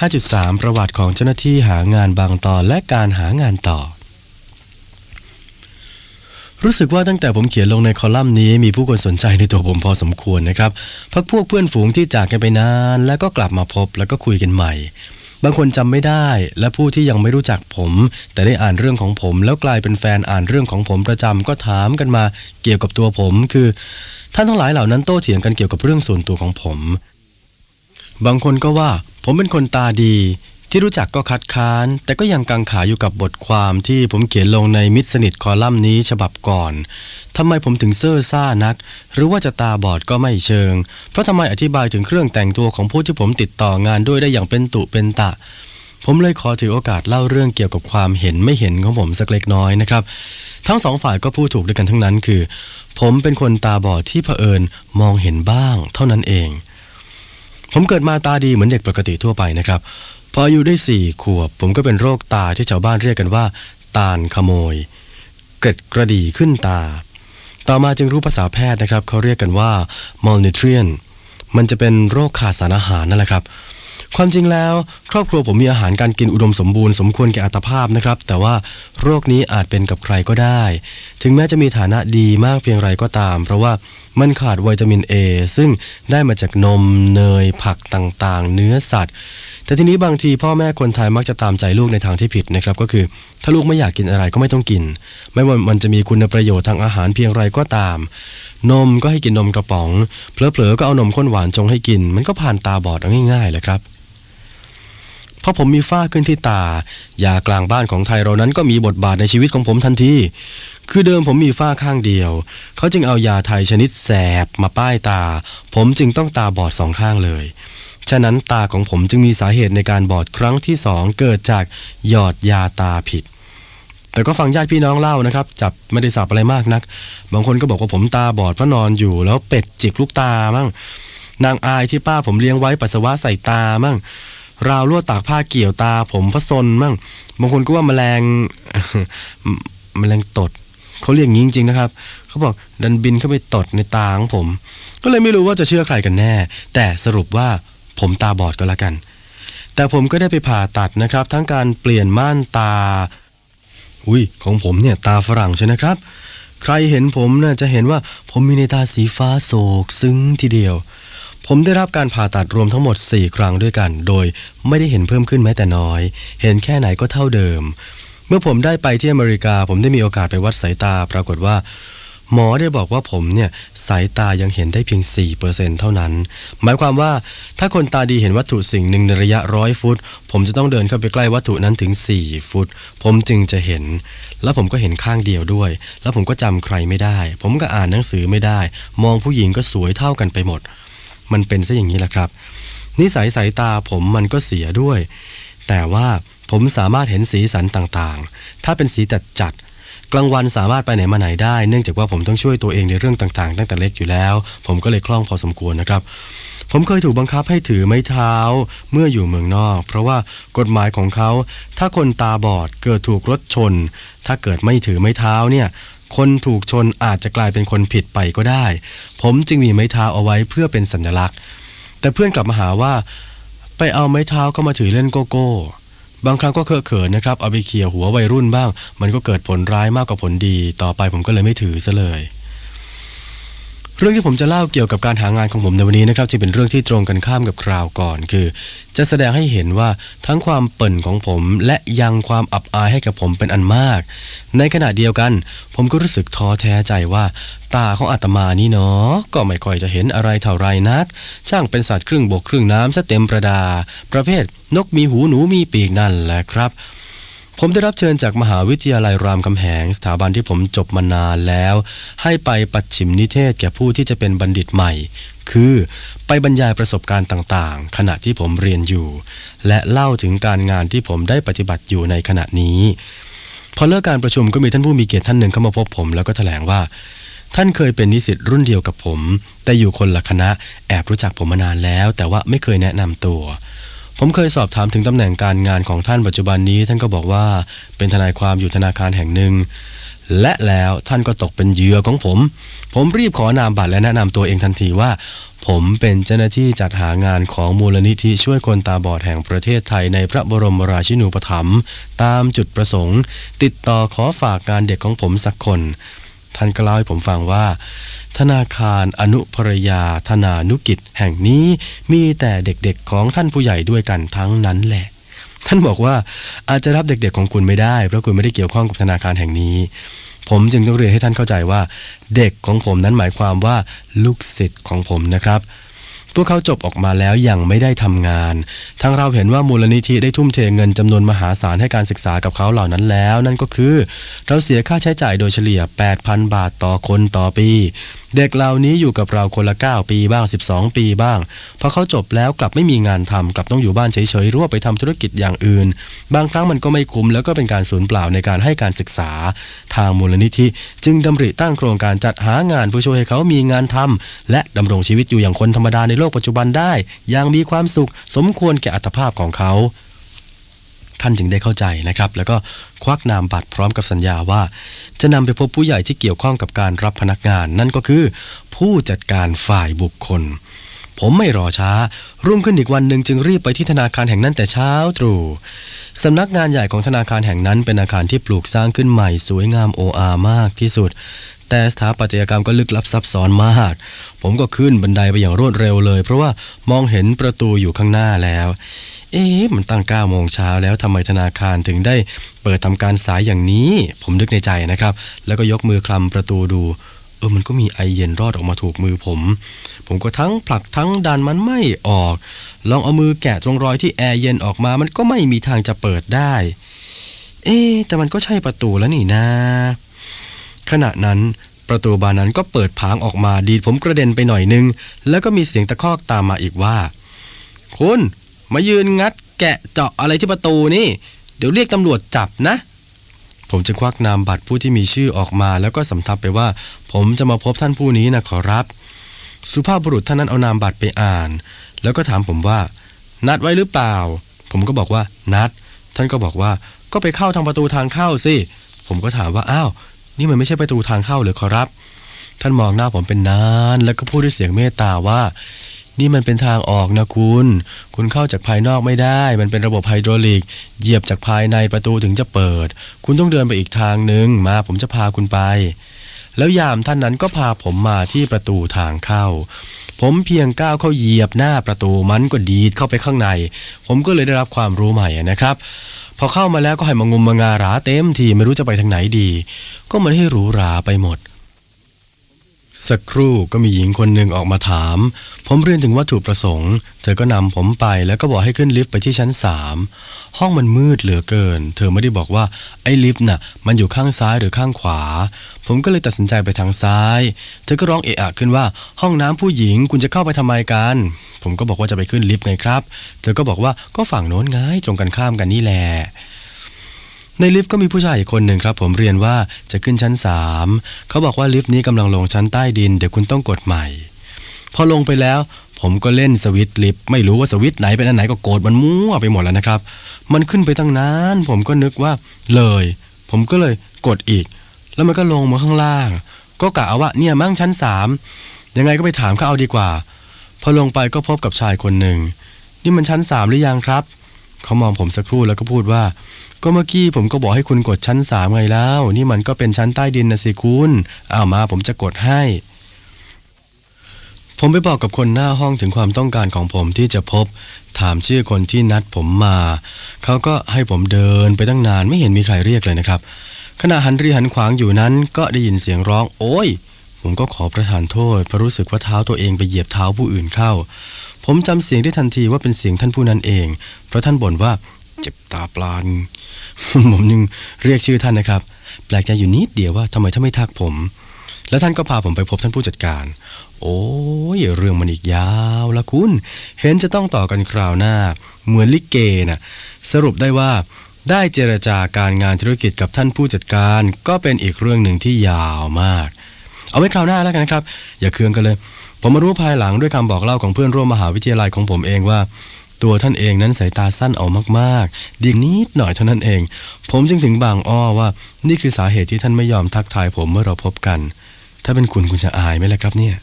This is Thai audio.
5.3 ประวัติของเจ้าหน้าที่หางานบางตอนและการหางานต่อ รู้สึกว่าตั้งแต่ผมเขียนลงในคอลัมน์นี้มีผู้คนสนใจในตัวผมพอสมควรนะครับพักพวกเพื่อนฝูงที่จากกันไปนาน แล้วก็กลับมาพบแล้วก็คุยกันใหม่ บางคนจำไม่ได้ และผู้ที่ยังไม่รู้จักผม แต่ได้อ่านเรื่องของผม แล้วกลายเป็นแฟนอ่านเรื่องของผมประจำก็ถามกันมาเกี่ยวกับตัวผม คือท่านทั้งหลายเหล่านั้นโต้เถียงกันเกี่ยวกับเรื่องส่วนตัวของผมบางคนก็ว่า ผมเป็นคนตาดี ที่รู้จักก็คัดค้าน แต่ก็ยังกังขาอยู่กับบทความที่ผมเขียนลงในมิตรสนิทคอลัมน์นี้ฉบับก่อนทำไมผมถึงเซ่อซ่านัก หรือว่าจะตาบอดก็ไม่เชิง เพราะทำไมอธิบายถึงเครื่องแต่งตัวของผู้ที่ผมติดต่องานด้วยได้อย่างเป็นตุเป็นตะ ผมเลยขอถือโอกาสเล่าเรื่องเกี่ยวกับความเห็นไม่เห็นของผมสักเล็กน้อยนะครับ ทั้งสองฝ่ายก็พูดถูกด้วยกันทั้งนั้นคือ ผมเป็นคนตาบอดที่เผอิญมองเห็นบ้าง เท่านั้นเอง ผมเกิดมาตาดีเหมือนเด็กปกติทั่วไปนะครับ พออายุได้สี่ขวบ ผมก็เป็นโรคตาที่ชาวบ้านเรียกกันว่า ตาลขโมย เกร็ดกระดีขึ้นตา ต่อมาจึงรู้ภาษาแพทย์นะครับ เขาเรียกกันว่า malnutrition มันจะเป็นโรคขาดสารอาหารนั่นแหละครับ ความจริงแล้ว ครอบครัวผมมีอาหารการกินอุดมสมบูรณ์สมควรแก่อัตภาพนะครับ แต่ว่าโรคนี้อาจเป็นกับใครก็ได้ ถึงแม้จะมีฐานะดีมากเพียงไรก็ตาม เพราะว่ามันขาดวิตามิน A ซึ่งได้มาจากนมเนยผักต่างๆ เนื้อสัตว์ แต่ทีนี้บางทีพ่อแม่คนไทยมักจะตามใจลูกในทางที่ผิดนะครับ ก็คือ ถ้าลูกไม่อยากกินอะไรก็ไม่ต้องกิน ไม่ว่ามันจะมีคุณประโยชน์ทางอาหารเพียงไรก็ตาม นมก็ให้กินนมกระป๋องเผลอๆก็เอานมข้นหวานชงให้กิน มันก็ผ่านตาบอดเอาง่ายๆเลยครับ พอผมมีฝ้าขึ้นที่ตา ยากลางบ้านของไทยเรานั้นก็มีบทบาทในชีวิตของผมทันที คือเดิมผมมีฝ้าข้างเดียว เขาจึงเอายาไทยชนิดแสบมาป้ายตา ผมจึงต้องตาบอดสองข้างเลย ฉะนั้นตาของผมจึงมีสาเหตุในการบอดครั้งที่สองเกิดจากหยอดยาตาผิดแต่ก็ฟังญาติพี่น้องเล่านะครับ จับไม่ได้สับอะไรมากนัก บางคนก็บอกว่าผมตาบอดเพราะนอนอยู่ แล้วเป็ดจิกลูกตามั่งนางอายที่ป้าผมเลี้ยงไว้ปัสสาวะใส่ตามั่ง ราวลวดตากผ้าเกี่ยวตา ผมพระซนมั่งบางคนก็ว่าแมลงแมลงตดเขาเรียกงี้จริงๆนะครับเขาบอกดันบินเข้าไปตดในตาของผม ก็เลยไม่รู้ว่าจะเชื่อใครกันแน่ แต่สรุปว่าผมตาบอดก็แล้วกัน แต่ผมก็ได้ไปผ่าตัดนะครับ ทั้งการเปลี่ยนม่านตา อุ้ยของผมเนี่ยตาฝรั่งใช่นะครับ ใครเห็นผมน่ะจะเห็นว่าผมมีในตาสีฟ้าโศกซึ้งทีเดียว ผมได้รับการผ่าตัดรวมทั้งหมด 4 ครั้งด้วยกัน โดยไม่ได้เห็นเพิ่มขึ้นแม้แต่น้อย เห็นแค่ไหนก็เท่าเดิม เมื่อผมได้ไปที่อเมริกา ผมได้มีโอกาสไปวัดสายตา ปรากฏว่า หมอได้บอกว่าผมเนี่ยสายตายังเห็นได้เพียง 4%เท่านั้น หมายความว่าถ้าคนตาดีเห็นวัตถุสิ่งหนึ่งในระยะร้อยฟุต ผมจะต้องเดินเข้าไปใกล้วัตถุนั้นถึง 4 ฟุต ผมจึงจะเห็น แล้วผมก็เห็นข้างเดียวด้วย แล้วผมก็จำใครไม่ได้ ผมก็อ่านหนังสือไม่ได้ มองผู้หญิงก็สวยเท่ากันไปหมด มันเป็นซะอย่างนี้แหละครับ นิสัยสายตาผมมันก็เสียด้วย แต่ว่าผมสามารถเห็นสีสันต่างๆ ถ้าเป็นสีจัดจัดกลางวันสามารถไปไหนมาไหนได้ เนื่องจากว่าผมต้องช่วยตัวเองในเรื่องต่างๆ ตั้งแต่เล็กอยู่แล้ว ผมก็เลยคล่องพอสมควรนะครับ ผมเคยถูกบังคับให้ถือไม้เท้าเมื่ออยู่เมืองนอก เพราะว่ากฎหมายของเขา ถ้าคนตาบอดเกิดถูกรถชน ถ้าเกิดไม่ถือไม้เท้าเนี่ย คนถูกชนอาจจะกลายเป็นคนผิดไปก็ได้ ผมจึงมีไม้เท้าเอาไว้เพื่อเป็นสัญลักษณ์ แต่เพื่อนกลับมาหาว่า ไปเอาไม้เท้าก็มาถือเล่นโกโก้ บางครั้งก็เคอะเขินนะครับ เอาไปเขี่ยหัววัยรุ่นบ้าง มันก็เกิดผลร้ายมากกว่าผลดี ต่อไปผมก็เลยไม่ถือซะเลย เรื่องที่ผมจะเล่าเกี่ยวกับการหางานของผมในวันนี้นะครับจะเป็นเรื่องที่ตรงกันข้ามกับคราวก่อน คือ จะแสดงให้เห็นว่าทั้งความเปิ่นของผม และยังความอับอายให้กับผมเป็นอันมาก ในขณะเดียวกัน ผมก็รู้สึกท้อแท้ใจว่า ตาของอาตมานี่เนาะก็ไม่ค่อยจะเห็นอะไรเท่าไรนักช่างเป็นสัตว์ครึ่งบกครึ่งน้ำซะเต็มประดา ประเภทนกมีหูหนูมีปีกนั่นแหละครับ ผมได้รับเชิญจากมหาวิทยาลัยรามคำแหง สถาบันที่ผมจบมานานแล้ว ให้ไปปัดฉิมนิเทศแก่ผู้ที่จะเป็นบัณฑิตใหม่ คือไปบรรยายประสบการณ์ต่างๆ ขณะที่ผมเรียนอยู่ และเล่าถึงการงานที่ผมได้ปฏิบัติอยู่ในขณะนี้ พอเลิกการประชุมก็มีท่านผู้มีเกียรติท่านหนึ่งเข้ามาพบผมแล้วก็แถลงว่า ท่านเคยเป็นนิสิตรุ่นเดียวกับผม แต่อยู่คนละคณะแอบรู้จักผมมานานแล้ว แต่ว่าไม่เคยแนะนำตัว ผมเคยสอบถามถึงตำแหน่งการงานของท่านปัจจุบันนี้ ท่านก็บอกว่าเป็นทนายความอยู่ธนาคารแห่งหนึ่ง และแล้วท่านก็ตกเป็นเหยื่อของผม ผมรีบขอนามบัตรและแนะนำตัวเองทันทีว่า ผมเป็นเจ้าหน้าที่จัดหางานของมูลนิธิช่วยคนตาบอดแห่งประเทศไทยในพระบรมราชินูปถัมภ์ตามจุดประสงค์ ติดต่อขอฝากงานเด็กของผมสักคน ท่านก็เล่าให้ผมฟังว่า ธนาคารอนุพรยาธนานุกิจ แห่งนี้มีแต่เด็กๆของท่านผู้ใหญ่ด้วยกันทั้งนั้นแหละ ท่านบอกว่าอาจจะรับเด็กๆของคุณไม่ได้ เพราะคุณไม่ได้เกี่ยวข้องกับธนาคารแห่งนี้ ผมจึงต้องเรียนให้ท่านเข้าใจว่า เด็กของผมนั้นหมายความว่าลูกศิษย์ของผมนะครับพวกเขาจบออกมาแล้วยังไม่ได้ทำงานทางเราเห็นว่ามูลนิธิได้ทุ่มเทเงินจำนวนมหาศาลให้การศึกษากับเขาเหล่านั้นแล้ว นั่นก็คือ เราเสียค่าใช้จ่ายโดยเฉลี่ย 8,000 บาทต่อคนต่อปี เด็กเหล่านี้อยู่กับเราคนละ 9 ปีบ้าง 12 ปีบ้างพอเขาจบแล้วกลับไม่มีงานทำกลับต้องอยู่บ้านเฉยๆรือว่าไปทำธุรกิจอย่างอื่น บางครั้งมันก็ไม่คุ้มแล้วก็เป็นการสูญเปล่าในการให้การศึกษา ทางมูลนิธิจึงดำริตั้งโครงการจัดหางานเพื่อช่วยให้เขามีงานทำและดำรงชีวิตอยู่อย่างคนธรรมดาในโลกปัจจุบันได้ อย่างมีความสุขสมควรแก่อัตภาพของเขา ท่านจึงได้เข้าใจนะครับ แล้วก็ควักนามบัตรพร้อมกับสัญญาว่า จะนำไปพบผู้ใหญ่ที่เกี่ยวข้องกับการรับพนักงาน นั่นก็คือ ผู้จัดการฝ่ายบุคคล ผมไม่รอช้า รุ่งขึ้นอีกวันหนึ่งจึงรีบไปที่ธนาคารแห่งนั้นแต่เช้าตรู่สำนักงานใหญ่ของธนาคารแห่งนั้นเป็นอาคารที่ปลูกสร้างขึ้นใหม่สวยงามโออามากที่สุดแต่สถาปัตยกรรมก็ลึกลับซับซ้อนมาก ผมก็ขึ้นบันไดไปอย่างรวดเร็วเลย เพราะว่ามองเห็นประตูอยู่ข้างหน้าแล้ว เอ๊ะมันตั้ง9โมงเช้าแล้วทำไมธนาคารถึงได้เปิดทำการสายอย่างนี้ ผมนึกในใจนะครับ แล้วก็ยกมือคลำประตูดู เออมันก็มีไอเย็นรอดออกมาถูกมือผม ผมก็ทั้งผลักทั้งดันมันไม่ออก ลองเอามือแกะตรงรอยที่แอร์เย็นออกมา มันก็ไม่มีทางจะเปิดได้ เอ๊แต่มันก็ใช่ประตูแล้วนี่นะ ขณะนั้นประตูบานนั้นก็เปิดผางออกมาดีดผมกระเด็นไปหน่อยนึง แล้วก็มีเสียงตะคอกตามมาอีกว่า คุณ มายืนงัดแกะเจาะอะไรที่ประตูนี่ เดี๋ยวเรียกตำรวจจับนะ ผมจะควักนามบัตรผู้ที่มีชื่อออกมา แล้วก็สำทับไปว่า ผมจะมาพบท่านผู้นี้นะขอรับ สุภาพบุรุษท่านนั้นเอานามบัตรไปอ่าน แล้วก็ถามผมว่า นัดไว้หรือเปล่า ผมก็บอกว่านัด ท่านก็บอกว่าก็ไปเข้าทางประตูทางเข้าสิ ผมก็ถามว่าอ้าวนี่มันไม่ใช่ประตูทางเข้าหรือขอรับ ท่านมองหน้าผมเป็นนาน แล้วก็พูดด้วยเสียงเมตตาว่า นี่มันเป็นทางออกนะคุณ คุณเข้าจากภายนอกไม่ได้ มันเป็นระบบไฮดรอลิก เหยียบจากภายในประตูถึงจะเปิด คุณต้องเดินไปอีกทางหนึ่งมาผมจะพาคุณไป แล้วยามท่านนั้นก็พาผมมาที่ประตูทางเข้า ผมเพียงก้าวเข้าเหยียบหน้าประตูมันก็ดีดเข้าไปข้างใน ผมก็เลยได้รับความรู้ใหม่นะครับพอเข้ามาแล้วก็ให้มางมมางาราเต็มทีไม่รู้จะไปทางไหนดี ก็มันให้หรูหราไปหมด สักครู่ก็มีหญิงคนหนึ่งออกมาถาม ผมเรียนถึงวัตถุประสงค์ เธอก็นำผมไปแล้วก็บอกให้ขึ้นลิฟต์ไปที่ชั้นสามห้องมันมืดเหลือเกิน เธอไม่ได้บอกว่าไอ้ลิฟต์น่ะ มันอยู่ข้างซ้ายหรือข้างขวา ผมก็เลยตัดสินใจไปทางซ้าย เธอก็ร้องเอะอะขึ้นว่า ห้องน้ำผู้หญิงคุณจะเข้าไปทำไมกัน ผมก็บอกว่าจะไปขึ้นลิฟต์ไงครับ เธอก็บอกว่าก็ฝั่งโน้นไงตรงกันข้ามกันนี่แหละ ในลิฟต์ก็มีผู้ชายอีกคนหนึ่งครับ ผมเรียนว่าจะขึ้นชั้น 3 เขาบอกว่าลิฟต์นี้กำลังลงชั้นใต้ดิน เดี๋ยวคุณต้องกดใหม่ พอลงไปแล้ว ผมก็เล่นสวิตช์ลิฟต์ไม่รู้ว่าสวิตช์ไหนเป็นอันไหนก็โกดมันมั่วไปหมดแล้วนะครับ มันขึ้นไปตั้งนานผมก็นึกว่าเลย ผมก็เลยกดอีก แล้วมันก็ลงมาข้างล่าง ก็กะเอาว่าเนี่ยมั่งชั้นสามยังไงก็ไปถามเขาเอาดีกว่า พอลงไปก็พบกับชายคนหนึ่งนี่มันชั้นสามหรือยังครับ เขามองผมสักครู่แล้วก็พูดว่า ก็เมื่อกี้ผมก็บอกให้คุณกดชั้นสามไงแล้ว นี่มันก็เป็นชั้นใต้ดินนะสิคุณเอามาผมจะกดให้ ผมไปบอกกับคนหน้าห้องถึงความต้องการของผมที่จะพบ ถามชื่อคนที่นัดผมมา เขาก็ให้ผมเดินไปตั้งนานไม่เห็นมีใครเรียกเลยนะครับ ขณะหันรีหันขวางอยู่นั้น ก็ได้ยินเสียงร้อง โอ้ย ผมก็ขอประทานโทษเพราะรู้สึกว่าเท้าตัวเองไปเหยียบเท้าผู้อื่นเข้า ผมจำเสียงได้ทันทีว่าเป็นเสียงท่านผู้นั้นเอง เพราะท่านบ่นว่า เจ็บตาปลานผมยังเรียกชื่อท่านนะครับ แปลกใจอยู่นิดเดียวว่าทำไมท่านไม่ทักผม แล้วท่านก็พาผมไปพบท่านผู้จัดการ โอ้ยเรื่องมันอีกยาวละคุณ เห็นจะต้องต่อกันคราวหน้า เหมือนลิเกน่ะ สรุปได้ว่าได้เจรจาการงานธุรกิจกับท่านผู้จัดการ ก็เป็นอีกเรื่องหนึ่งที่ยาวมาก เอาไว้คราวหน้าแล้วกันนะครับ อย่าเคืองกันเลย ผมมารู้ภายหลังด้วยคำบอกเล่าของเพื่อนร่วมมหาวิทยาลัยของผมเองว่า ตัวท่านเองนั้นสายตาสั้นเอามากๆดีนิดหน่อยเท่านั้นเอง ผมจึงถึงบางอ้อว่า นี่คือสาเหตุที่ท่านไม่ยอมทักทายผมเมื่อเราพบกัน ถ้าเป็นคุณคุณจะอายไหมล่ะครับเนี่ย